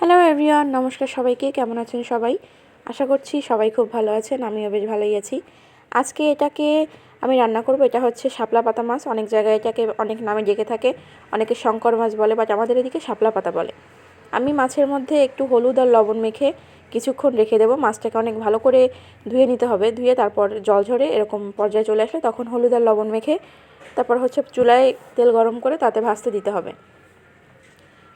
Hello everyone নমস্কার সবাইকে। কেমন আছেন সবাই? আশা করছি সবাই খুব ভালো আছেন, আমিও বেশ ভালোই আছি। আজকে এটাকে আমি রান্না করব। এটা হচ্ছে শাপলা পাতা মাছ। অনেক জায়গায় এটাকে অনেক নামে ডেকে থাকে। অনেকে শঙ্কর মাছ বলে বাট আমাদের এদিকে শাপলা পাতা বলে। আমি মাছের মধ্যে একটু হলুদ আর লবণ মেখে কিছুক্ষণ রেখে দেবো। মাছটাকে অনেক ভালো করে ধুয়ে নিতে হবে। ধুয়ে তারপর জল ঝরে এরকম পর্যায়ে চলে আসলে তখন হলুদ আর লবণ মেখে, তারপর হচ্ছে চুলায় তেল গরম করে তাতে ভাজতে দিতে হবে।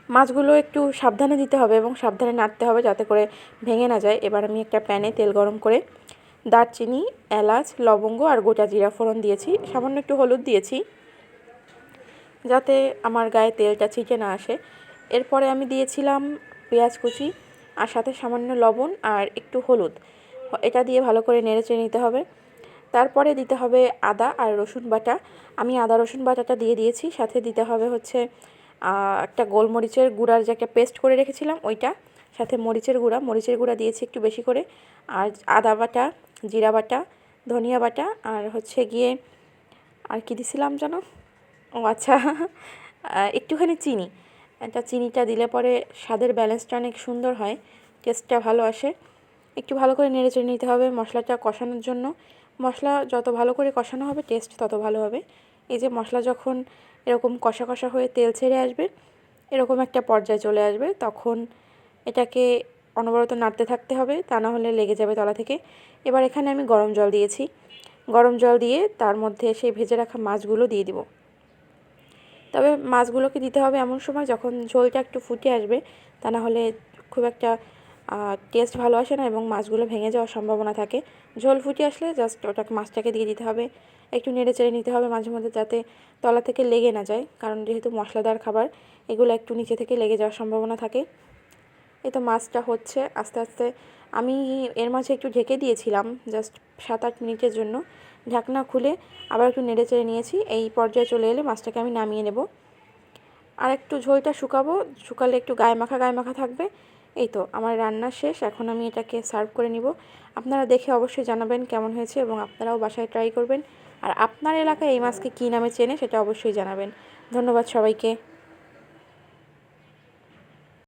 মাছগুলো একটু সাবধানে দিতে হবে এবং সাবধানে নাড়তে হবে যাতে করে ভেঙে না যায়। এবার আমি একটা প্যানে তেল গরম করে দারচিনি, এলাচ, লবঙ্গ আর গোটা জিরা ফোড়ন দিয়েছি। সামান্য একটু হলুদ দিয়েছি যাতে আমার গায়ে তেলটা ছিটে না আসে। এরপরে আমি দিয়েছিলাম পেঁয়াজ কুচি আর সাথে সামান্য লবণ আর একটু হলুদ। এটা দিয়ে ভালো করে নেড়ে চেড়ে নিতে হবে। তারপরে দিতে হবে আদা আর রসুন বাটা। আমি আদা রসুন বাটাটা দিয়ে দিয়েছি। সাথে দিতে হবে হচ্ছে একটা গোলমরিচের গুঁড়ার যে একটা পেস্ট করে রেখেছিলাম, ওইটা। সাথে মরিচের গুঁড়া মরিচের গুঁড়া দিয়েছি একটু বেশি করে। আর আদা বাটা, জিরা বাটা, ধনিয়া বাটা, আর হচ্ছে গিয়ে, আর কি দিছিলাম জানো? ও আচ্ছা একটুখানি চিনি। এটা চিনিটা দিলে পরে স্বাদের ব্যালেন্সটা অনেক সুন্দর হয় টেস্টটা ভালো আসে। একটু ভালো করে নেড়ে চেড়ে নিতে হবে মশলাটা কষানোর জন্য। মশলা যত ভালো করে কষানো হবে টেস্ট তত ভালো হবে। এই যে মশলা যখন এরকম কষা কষা হয়ে তেল ছেড়ে আসবে, এরকম একটা পর্যায়ে চলে আসবে, তখন এটাকে অনবরত নাড়তে থাকতে হবে, তা না হলে লেগে যাবে তলা থেকে। এবার এখানে আমি গরম জল দিয়েছি। গরম জল দিয়ে তার মধ্যে সেই ভেজে রাখা মাছগুলো দিয়ে দিব। তবে মাছগুলোকে দিতে হবে এমন সময় যখন ঝোলটা একটু ফুটে আসবে, তা না হলে খুব একটা টেস্ট ভালো আসে না এবং মাছগুলো ভেঙে যাওয়ার সম্ভাবনা থাকে। ঝোল ফুটে আসলে জাস্ট ওটাকে মাছটাকে দিয়ে দিতে হবে। একটু নেড়ে চেড়ে নিতে হবে মাঝে মধ্যে যাতে তলা থেকে লেগে না যায়। কারণ যেহেতু মশলাদার খাবার, এগুলো একটু নিচে থেকে লেগে যাওয়ার সম্ভাবনা থাকে। এই তো মাছটা হচ্ছে আস্তে আস্তে আমি এর মাঝে একটু ঢেকে দিয়েছিলাম জাস্ট সাত আট মিনিটের জন্য। ঢাকনা খুলে আবার একটু নেড়ে চেড়ে নিয়েছি। এই পর্যায়ে চলে এলে মাছটাকে আমি নামিয়ে নেব। আর একটু ঝোলটা শুকাবো। শুকালে একটু গায়ে মাখা গায়ে মাখা থাকবে। এই তো, আমার রান্না শেষ, এখন আমি এটাকে সার্ভ করে নিব। আপনারা দেখে অবশ্যই জানাবেন কেমন হয়েছে এবং আপনারাও বাসায় ট্রাই করবেন। আর আপনার এলাকায় এই মাছকে কী নামে চেনে সেটা অবশ্যই জানাবেন। ধন্যবাদ সবাইকে।